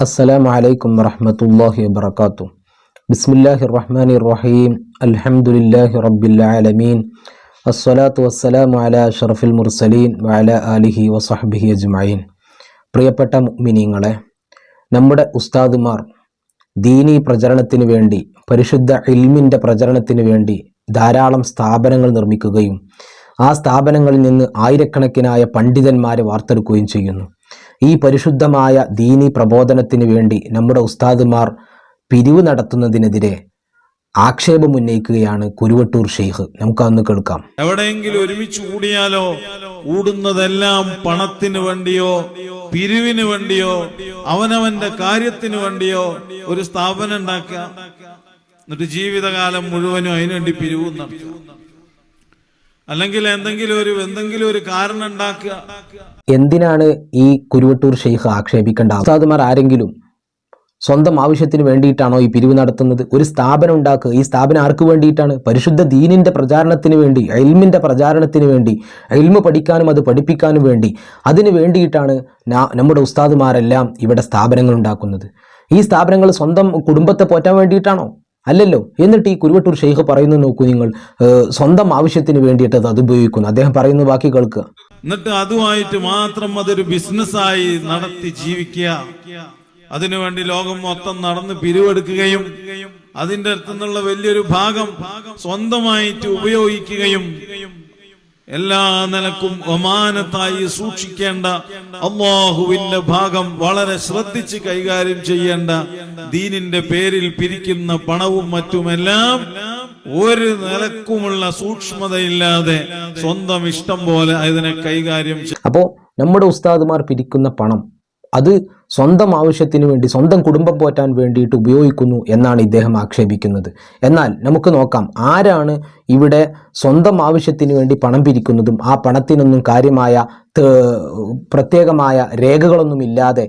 അസ്സലാമു അലൈക്കും വറഹമത്തല്ലാഹി വാത്തു ബിസ്മില്ലാഹി റഹ്മാനി റഹീം അൽഹംദുലില്ലാഹി റബ്ബിൽ ആലമീൻ. അസ്സലാത്തു വസ്സലാമു അല ഷറഫിൽ മുർസലീൻ വാല ആലിഹി വസഹ്ബിഹി അജ്മഈൻ. പ്രിയപ്പെട്ട മുഅ്മിനീങ്ങളെ നമ്മുടെ ഉസ്താദുമാർ ദീനീ പ്രചരണത്തിന് വേണ്ടി പരിശുദ്ധ ഇൽമിന്റെ പ്രചരണത്തിന് വേണ്ടി ധാരാളം സ്ഥാപനങ്ങൾ നിർമ്മിക്കുകയും ആ സ്ഥാപനങ്ങളിൽ നിന്ന് ആയിരക്കണക്കിനായ പണ്ഡിതന്മാരെ വാർത്തെടുക്കുകയും ചെയ്യുന്നു. ഈ പരിശുദ്ധമായ ദീനി പ്രബോധനത്തിന് വേണ്ടി നമ്മുടെ ഉസ്താദുമാർ പിരിവ് നടത്തുന്നതിനെതിരെ ആക്ഷേപം ഉന്നയിക്കുകയാണ് കുരുവട്ടൂർ ഷെയ്ഖ്. നമുക്കതൊന്ന് കേൾക്കാം. എവിടെയെങ്കിലും ഒരുമിച്ച് കൂടിയാലോ? കൂടുന്നതെല്ലാം പണത്തിന് വേണ്ടിയോ പിരിവിന് വേണ്ടിയോ അവനവന്റെ കാര്യത്തിന് വേണ്ടിയോ ഒരു സ്ഥാപനം ഉണ്ടാക്കുക. എന്നിട്ട് ജീവിതകാലം മുഴുവനും അതിനുവേണ്ടി പിരിവ് നടത്തുക. അല്ലെങ്കിൽ എന്തെങ്കിലും ഒരു എന്തെങ്കിലും ഒരു കാരണം ഉണ്ടാക്കുക. എന്തിനാണ് ഈ കുരുവട്ടൂർ ഷെയ്ഖ് ആക്ഷേപിക്കേണ്ട ഉസ്താദുമാർ ആരെങ്കിലും സ്വന്തം ആവശ്യത്തിന് വേണ്ടിയിട്ടാണോ ഈ പിരിവ് നടത്തുന്നത്? ഒരു സ്ഥാപനം ഉണ്ടാക്കുക. ഈ സ്ഥാപനം ആർക്ക് വേണ്ടിയിട്ടാണ്? പരിശുദ്ധ ദീനിന്റെ പ്രചാരണത്തിന് വേണ്ടി എൽമിന്റെ പ്രചാരണത്തിന് വേണ്ടി എൽമ് പഠിക്കാനും അത് പഠിപ്പിക്കാനും വേണ്ടി. അതിന് വേണ്ടിയിട്ടാണ് നമ്മുടെ ഉസ്താദുമാരെല്ലാം ഇവിടെ സ്ഥാപനങ്ങൾ ഉണ്ടാക്കുന്നത്. ഈ സ്ഥാപനങ്ങൾ സ്വന്തം കുടുംബത്തെ പോറ്റാൻ വേണ്ടിയിട്ടാണോ? അല്ലല്ലോ. എന്നിട്ട് ഈ കുരുവട്ടൂർ ഷെയ്ഖ് പറയുന്നു നോക്കൂ നിങ്ങൾ. സ്വന്തം ആവശ്യത്തിന് വേണ്ടിയിട്ട് അത് ഉപയോഗിക്കുന്നു. അദ്ദേഹം പറയുന്നു ബാക്കി കേൾക്കുക എന്നിട്ട് അതുമായിട്ട് മാത്രം അതൊരു ബിസിനസ്സായി നടത്തി ജീവിക്കുക. അതിനുവേണ്ടി ലോകം മൊത്തം നടന്ന് പിരിവെടുക്കുകയും അതിന്റെ അടുത്തുനിന്നുള്ള വലിയൊരു ഭാഗം സ്വന്തമായിട്ട് ഉപയോഗിക്കുകയും എല്ലാ നിലക്കും ഒമാനത്തായി സൂക്ഷിക്കേണ്ട അള്ളാഹുവിന്റെ ഭാഗം വളരെ ശ്രദ്ധിച്ച് കൈകാര്യം ചെയ്യേണ്ട ദീനിന്റെ പേരിൽ പിരിക്കുന്ന പണവും മറ്റുമെല്ലാം ഒരു നിലക്കുമുള്ള സൂക്ഷ്മതയില്ലാതെ സ്വന്തം ഇഷ്ടം പോലെ അതിനെ കൈകാര്യം ചെയ്യും അപ്പോൾ നമ്മുടെ ഉസ്താദുമാർ പിരിക്കുന്ന പണം അത് സ്വന്തം ആവശ്യത്തിന് വേണ്ടി സ്വന്തം കുടുംബം പോറ്റാൻ വേണ്ടിയിട്ട് ഉപയോഗിക്കുന്നു എന്നാണ് ഇദ്ദേഹം ആക്ഷേപിക്കുന്നത്. എന്നാൽ നമുക്ക് നോക്കാം ആരാണ് ഇവിടെ സ്വന്തം ആവശ്യത്തിന് വേണ്ടി പണം പിരിക്കുന്നതും ആ പണത്തിനൊന്നും കാര്യമായ പ്രത്യേകമായ രേഖകളൊന്നും ഇല്ലാതെ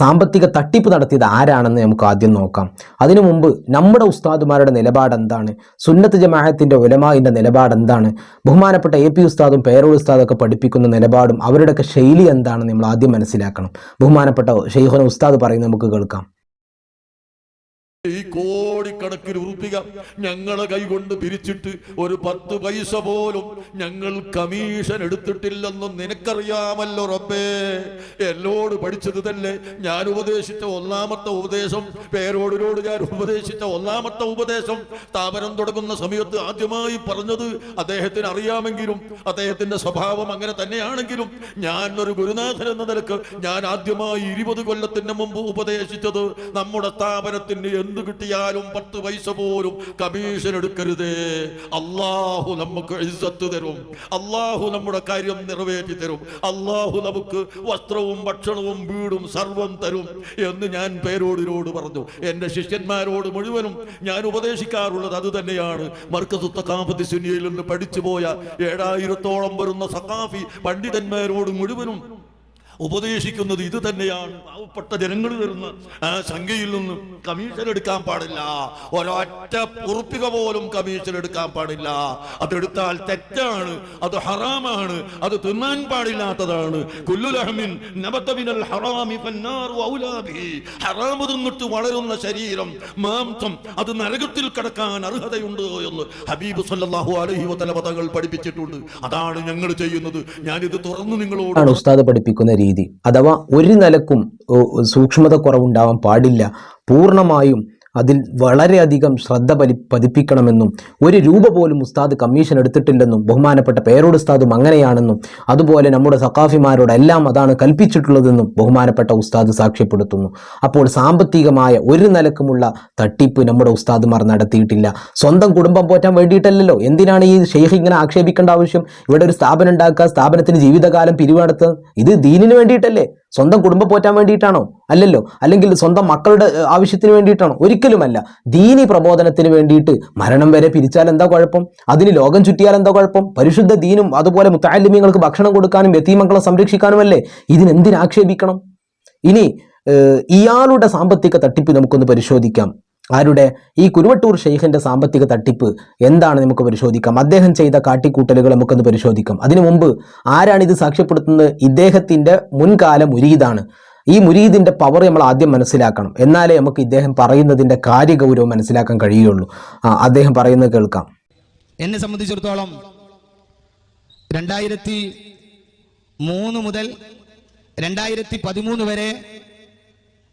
സാമ്പത്തിക തട്ടിപ്പ് നടത്തിയത് ആരാണെന്ന് നമുക്ക് ആദ്യം നോക്കാം. അതിനു മുമ്പ് നമ്മുടെ ഉസ്താദുമാരുടെ നിലപാട് എന്താണ് സുന്നത്ത് ജമാഅത്തിന്റെ ഉലമാവിന്റെ നിലപാട് എന്താണ് ബഹുമാനപ്പെട്ട എ പി ഉസ്താദും പേരോൾ ഉസ്താദൊക്കെ പഠിപ്പിക്കുന്ന നിലപാടും അവരുടെയൊക്കെ ശൈലി എന്താണെന്ന് നമ്മൾ ആദ്യം മനസ്സിലാക്കണം. ബഹുമാനപ്പെട്ട ഷെയ്ഖുന ഉസ്താദ് പറയുന്നത് നമുക്ക് കേൾക്കാം. ഈ കോടിക്കണക്കിന് ഉറുപ്പിക ഞങ്ങളെ കൈകൊണ്ട് പിരിച്ചിട്ട് ഒരു പത്ത് പൈസ പോലും ഞങ്ങൾ കമ്മീഷൻ എടുത്തിട്ടില്ലെന്നും നിനക്കറിയാമല്ലോ റബ്ബേ. എന്നോട് പഠിച്ചത് തന്നെ ഞാൻ ഉപദേശിച്ച ഒന്നാമത്തെ ഉപദേശം പേരോടിനോട് ഞാൻ ഉപദേശിച്ച ഒന്നാമത്തെ ഉപദേശം. സ്ഥാപനം തുടങ്ങുന്ന സമയത്ത് ആദ്യമായി പറഞ്ഞത് അദ്ദേഹത്തിന് അറിയാമെങ്കിലും അദ്ദേഹത്തിന്റെ സ്വഭാവം അങ്ങനെ തന്നെയാണെങ്കിലും ഞാൻ ഒരു ഗുരുനാഥൻ എന്ന നിലയ്ക്ക് ഞാൻ ആദ്യമായി ഇരുപത് കൊല്ലത്തിന് മുമ്പ് ഉപദേശിച്ചത് നമ്മുടെ സ്ഥാപനത്തിന് എന്ത് കിട്ടിയാലും പത്ത് പൈസ പോലും കമ്മീഷൻ എടുക്കരുതേ. അള്ളാഹു നമുക്ക് ഇസ്സത്ത് തരും. അള്ളാഹു നമ്മുടെ കാര്യം നിറവേറ്റി തരും. അള്ളാഹു നമുക്ക് വസ്ത്രവും ഭക്ഷണവും വീടും സർവം തരും എന്ന് ഞാൻ പേരോടിനോട് പറഞ്ഞു. എന്റെ ശിഷ്യന്മാരോട് മുഴുവനും ഞാൻ ഉപദേശിക്കാറുള്ളത് അത് തന്നെയാണ്. മർക്കസ് കാമ്പതി സുനിയയിൽ നിന്ന് പഠിച്ചു പോയ ഏഴായിരത്തോളം വരുന്ന സഖാഫി പണ്ഡിതന്മാരോട് മുഴുവനും ഉപദേശിക്കുന്നത് ഇത് തന്നെയാണ്. പാവപ്പെട്ട ജനങ്ങൾ വരുന്ന സംഖ്യയിൽ നിന്ന് കമ്മീഷൻ എടുക്കാൻ പാടില്ല. ഒരൊറ്റ കുറിപ്പിക പോലും കമ്മീഷൻ എടുക്കാൻ പാടില്ല. അതെടുത്താൽ തെറ്റാണ് അത് ഹറാമാണ് അത് തിന്നാൻ പാടില്ലാത്തതാണ്. കുല്ലുലഹമിൻ തിന്നിട്ട് വളരുന്ന ശരീരം മാംസം അത് നരകത്തിൽ കിടക്കാൻ അർഹതയുണ്ട് എന്ന് ഹബീബ് സല്ലാഹു അലൈഹി വതല തങ്ങൾ പഠിപ്പിച്ചിട്ടുണ്ട്. അതാണ് ഞങ്ങൾ ചെയ്യുന്നത്. ഞാനിത് തുറന്ന് നിങ്ങളോട് ഉസ്താദ് പഠിപ്പിക്കുന്ന രീതി. അഥവാ ഒരു നിലക്കും സൂക്ഷ്മത കുറവുണ്ടാവാൻ പാടില്ല. പൂർണമായും അതിൽ വളരെയധികം ശ്രദ്ധ പലി പതിപ്പിക്കണമെന്നും ഒരു രൂപ പോലും ഉസ്താദ് കമ്മീഷൻ എടുത്തിട്ടില്ലെന്നും ബഹുമാനപ്പെട്ട പേരോട് ഉസ്താദും അങ്ങനെയാണെന്നും അതുപോലെ നമ്മുടെ സഖാഫിമാരോടെല്ലാം അതാണ് കൽപ്പിച്ചിട്ടുള്ളതെന്നും ബഹുമാനപ്പെട്ട ഉസ്താദ് സാക്ഷ്യപ്പെടുത്തുന്നു. അപ്പോൾ സാമ്പത്തികമായ ഒരു നിലക്കുമുള്ള തട്ടിപ്പ് നമ്മുടെ ഉസ്താദുമാർ നടത്തിയിട്ടില്ല. സ്വന്തം കുടുംബം പോറ്റാൻ വേണ്ടിയിട്ടല്ലല്ലോ. എന്തിനാണ് ഈ ഷെയ്ഖ് ഇങ്ങനെ ആക്ഷേപിക്കേണ്ട ആവശ്യം? ഇവിടെ ഒരു സ്ഥാപനം ഉണ്ടാക്കുക സ്ഥാപനത്തിന് ജീവിതകാലം പിരിവ് നടത്തുക ഇത് ദീനിന് വേണ്ടിയിട്ടല്ലേ? സ്വന്തം കുടുംബം പോറ്റാൻ വേണ്ടിയിട്ടാണോ? അല്ലല്ലോ. അല്ലെങ്കിൽ സ്വന്തം മക്കളുടെ ആവശ്യത്തിന് വേണ്ടിയിട്ടാണോ? ഒരിക്കലുമല്ല. ദീനി പ്രബോധനത്തിന് വേണ്ടിയിട്ട് മരണം വരെ പിരിച്ചാൽ എന്താ കുഴപ്പം? അതിന് ലോകം ചുറ്റിയാൽ എന്താ കുഴപ്പം? പരിശുദ്ധ ദീനും അതുപോലെ മുത്താലിമ്യങ്ങൾക്ക് ഭക്ഷണം കൊടുക്കാനും യത്തീമക്കളെ സംരക്ഷിക്കാനുമല്ലേ? ഇതിനെന്തിനാക്ഷേപിക്കണം ഇനി ഇയാളുടെ സാമ്പത്തിക തട്ടിപ്പ് നമുക്കൊന്ന് പരിശോധിക്കാം. ആരുടെ? ഈ കുരുവട്ടൂർ ഷെയ്ഖിന്റെ സാമ്പത്തിക തട്ടിപ്പ് എന്താണ് നമുക്ക് പരിശോധിക്കാം? അദ്ദേഹം ചെയ്ത കാട്ടിക്കൂട്ടലുകൾ നമുക്കൊന്ന് പരിശോധിക്കാം. അതിനു മുമ്പ് ആരാണ് ഇത് സാക്ഷ്യപ്പെടുത്തുന്നത്? ഇദ്ദേഹത്തിന്റെ മുൻകാല മുരീദാണ്. ഈ മുരീദിന്റെ പവർ നമ്മൾ ആദ്യം മനസ്സിലാക്കണം. എന്നാലേ നമുക്ക് ഇദ്ദേഹം പറയുന്നതിന്റെ കാര്യഗൗരവം മനസ്സിലാക്കാൻ കഴിയുള്ളൂ അദ്ദേഹം പറയുന്നത് കേൾക്കാം. എന്നെ സംബന്ധിച്ചിടത്തോളം രണ്ടായിരത്തി മൂന്ന് മുതൽ രണ്ടായിരത്തി പതിമൂന്ന് വരെ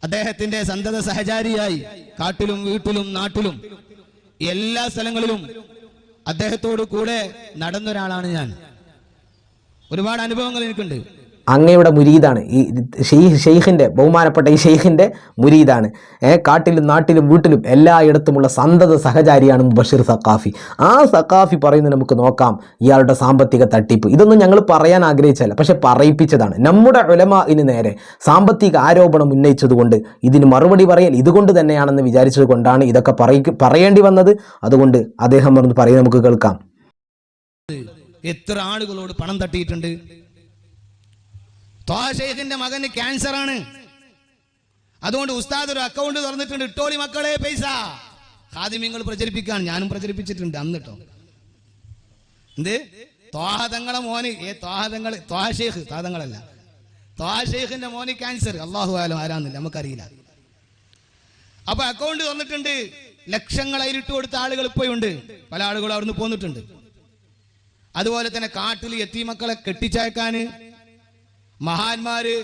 അദ്ദേഹത്തിന്റെ സന്തത സഹചാരിയായി കാട്ടിലും വീട്ടിലും നാട്ടിലും എല്ലാ സ്ഥലങ്ങളിലും അദ്ദേഹത്തോട് കൂടെ നടന്നൊരാളാണ് ഞാൻ. ഒരുപാട് അനുഭവങ്ങൾ എനിക്കുണ്ട്. അങ്ങയുടെ മുരീദാണ്. ഈ ഷെയ്ഖ് ഷെയ്ഖിന്റെ ബഹുമാനപ്പെട്ട ഈ ഷെയ്ഖിന്റെ മുരീദാണ്. കാട്ടിലും നാട്ടിലും വീട്ടിലും എല്ലായിടത്തുമുള്ള സന്തത സഹചാരിയാണ് മുബഷിർ സക്കാഫി ആ സക്കാഫി പറയുന്നത് നമുക്ക് നോക്കാം. ഇയാളുടെ സാമ്പത്തിക തട്ടിപ്പ്. ഇതൊന്നും ഞങ്ങൾ പറയാൻ ആഗ്രഹിച്ചല്ല പക്ഷേ പറയിപ്പിച്ചതാണ്. നമ്മുടെ ഉലമാഇന് നേരെ സാമ്പത്തിക ആരോപണം ഉന്നയിച്ചതുകൊണ്ട് ഇതിന് മറുപടി പറയൽ ഇതുകൊണ്ട് തന്നെയാണെന്ന് വിചാരിച്ചത് കൊണ്ടാണ് ഇതൊക്കെ പറയി പറയേണ്ടി വന്നത്. അതുകൊണ്ട് അദ്ദേഹം പറഞ്ഞ് പറയും നമുക്ക് കേൾക്കാം. എത്ര ആളുകളോട് പണം തട്ടിയിട്ടുണ്ട്? ത്വാ ഷെയ്ഖിന്റെ മകന് ക്യാൻസർ ആണ് അതുകൊണ്ട് ഉസ്താദ് ഒരു അക്കൗണ്ട് തുറന്നിട്ടുണ്ട്. ഇട്ടോളി മക്കളെ പൈസ. ഹാദിമ്യങ്ങൾ പ്രചരിപ്പിക്കാൻ ഞാനും പ്രചരിപ്പിച്ചിട്ടുണ്ട് അന്ന് കേട്ടോ എന്ത്? ത്വാഹതങ്ങളെ മോന്. ഏ ത്വാഹതങ്ങൾ ത്വാഷേഖ് താതങ്ങളല്ല ത്വാഷേഖിന്റെ മോന് ക്യാൻസർ. അള്ളാഹു ആലം ആരാന്നില്ല നമുക്കറിയില്ല. അപ്പൊ അക്കൗണ്ട് തന്നിട്ടുണ്ട്. ലക്ഷങ്ങൾ അതിലിട്ട് കൊടുത്ത ആളുകൾ ഇപ്പോഴുണ്ട് പല ആളുകളും അവിടുന്ന് പോന്നിട്ടുണ്ട്. അതുപോലെ തന്നെ കാട്ടിൽ എത്തി മക്കളെ കെട്ടിച്ചയക്കാന് മഹാന്മാര്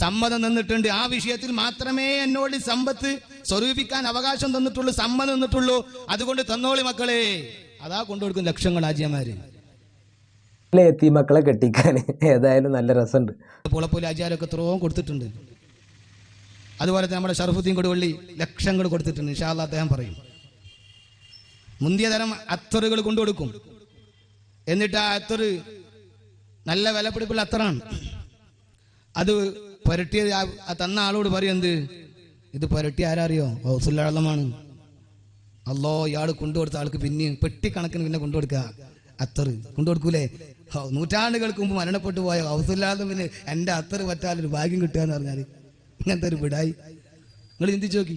സമ്മതം തന്നിട്ടുണ്ട്. ആ വിഷയത്തിൽ മാത്രമേ എന്നോട് സമ്പത്ത് സ്വരൂപിക്കാൻ അവകാശം തന്നിട്ടുള്ളൂ സമ്മതം തന്നിട്ടുള്ളൂ. അതുകൊണ്ട് തന്നോളി മക്കളെ. അതാ കൊണ്ടുകൊടുക്കും ലക്ഷങ്ങൾ ആചാര്യമാര് എത്തി മക്കളെ കെട്ടിക്കാൻ? ഏതായാലും നല്ല രസമുണ്ട്. പുളപ്പൊലി ആചാര്യൊക്കെ എത്രയോ കൊടുത്തിട്ടുണ്ട്. അതുപോലെ തന്നെ നമ്മുടെ ഷറഫുദ്ദീൻ കൊടുവള്ളി ലക്ഷങ്ങൾ കൊടുത്തിട്ടുണ്ട്. ഇൻഷാല്ല അദ്ദേഹം പറയും. മുന്തിയ തരം അത്തറുകൾ കൊണ്ടുകൊടുക്കും എന്നിട്ട് ആ അത്തറ് നല്ല വിലപിടിപ്പുള്ള അത്തറാണ്. അത് പുരട്ടിയ ആ- ആ തന്ന ആളോട് പറയും എന്ത്? ഇത് പുരട്ടി ആരറിയോ? ഹൗസുല്ലാളമാണ് അല്ലോ ഇയാൾ കൊണ്ടുകൊടുത്ത ആൾക്ക് പിന്നെ പെട്ടിക്കണക്കിന് പിന്നെ കൊണ്ടുകൊടുക്കുക അത്തറ്. കൊണ്ടുകൊടുക്കൂലേ? നൂറ്റാണ്ടുകൾക്ക് മുമ്പ് മരണപ്പെട്ടു പോയ ഹൗസില്ലാതെ പിന്നെ എന്റെ അത്തറ് ഒരു ഭാഗ്യം കിട്ടുക എന്ന് പറഞ്ഞാൽ ഇങ്ങനത്തെ ഒരു വിടായി. നിങ്ങൾ ചിന്തിച്ചു നോക്കി.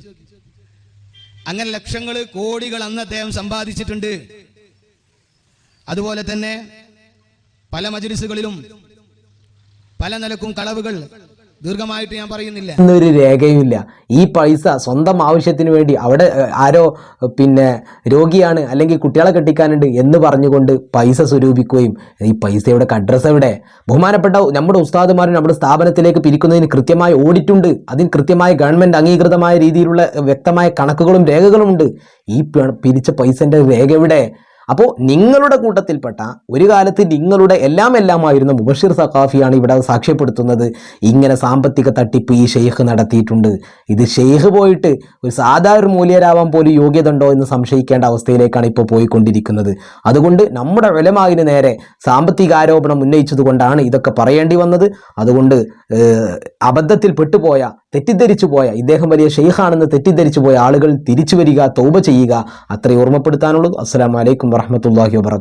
അങ്ങനെ ലക്ഷങ്ങൾ കോടികൾ അന്ന് അദ്ദേഹം സമ്പാദിച്ചിട്ടുണ്ട്. അതുപോലെ തന്നെ പല മജിലിസുകളിലും പല നിലക്കും കളവുകൾ. ദീർഘമായിട്ട് ഞാൻ പറയുന്നില്ല. എന്നൊരു രേഖയുമില്ല. ഈ പൈസ സ്വന്തം ആവശ്യത്തിന് വേണ്ടി അവിടെ ആരോ പിന്നെ രോഗിയാണ് അല്ലെങ്കിൽ കുട്ടികളെ കെട്ടിക്കാനുണ്ട് എന്ന് പറഞ്ഞുകൊണ്ട് പൈസ സ്വരൂപിക്കുകയും ഈ പൈസയുടെ അഡ്രസ്സ് എവിടെ? ബഹുമാനപ്പെട്ട നമ്മുടെ ഉസ്താദുമാരും നമ്മുടെ സ്ഥാപനത്തിലേക്ക് പിരിക്കുന്നതിന് കൃത്യമായ ഓഡിറ്റുണ്ട് അതിന് കൃത്യമായ ഗവൺമെന്റ് അംഗീകൃതമായ രീതിയിലുള്ള വ്യക്തമായ കണക്കുകളും രേഖകളും ഉണ്ട് ഈ പിരിച്ച പൈസന്റെ രേഖ എവിടെ? അപ്പോൾ നിങ്ങളുടെ കൂട്ടത്തിൽപ്പെട്ട ഒരു കാലത്ത് നിങ്ങളുടെ എല്ലാം എല്ലാമായിരുന്ന മുബഷിർ സഖാഫിയാണ് ഇവിടെ സാക്ഷ്യപ്പെടുത്തുന്നത്. ഇങ്ങനെ സാമ്പത്തിക തട്ടിപ്പ് ഈ ഷെയ്ഖ് നടത്തിയിട്ടുണ്ട്. ഇത് ഷെയ്ഖ് പോയിട്ട് ഒരു സാധാരണ മൂല്യരാവാൻ പോലും യോഗ്യത ഉണ്ടോ എന്ന് സംശയിക്കേണ്ട അവസ്ഥയിലേക്കാണ് ഇപ്പോൾ പോയിക്കൊണ്ടിരിക്കുന്നത്. അതുകൊണ്ട് നമ്മുടെ വിലമാകിന് നേരെ സാമ്പത്തിക ആരോപണം ഉന്നയിച്ചതുകൊണ്ടാണ് ഇതൊക്കെ പറയേണ്ടി വന്നത്. അതുകൊണ്ട് അബദ്ധത്തിൽ പെട്ടുപോയ തെറ്റിദ്ധരിച്ചു പോയ ഇദ്ദേഹം വലിയ ഷെയ്ഖാണെന്ന് തെറ്റിദ്ധരിച്ചു പോയ ആളുകൾ തിരിച്ചു വരിക തൗബ ചെയ്യുക അത്രയും ഓർമ്മപ്പെടുത്താനുള്ളൂ. അസ്സലാമു അലൈക്കും വറഹമത്തല്ലാഹി വബറകാതുഹു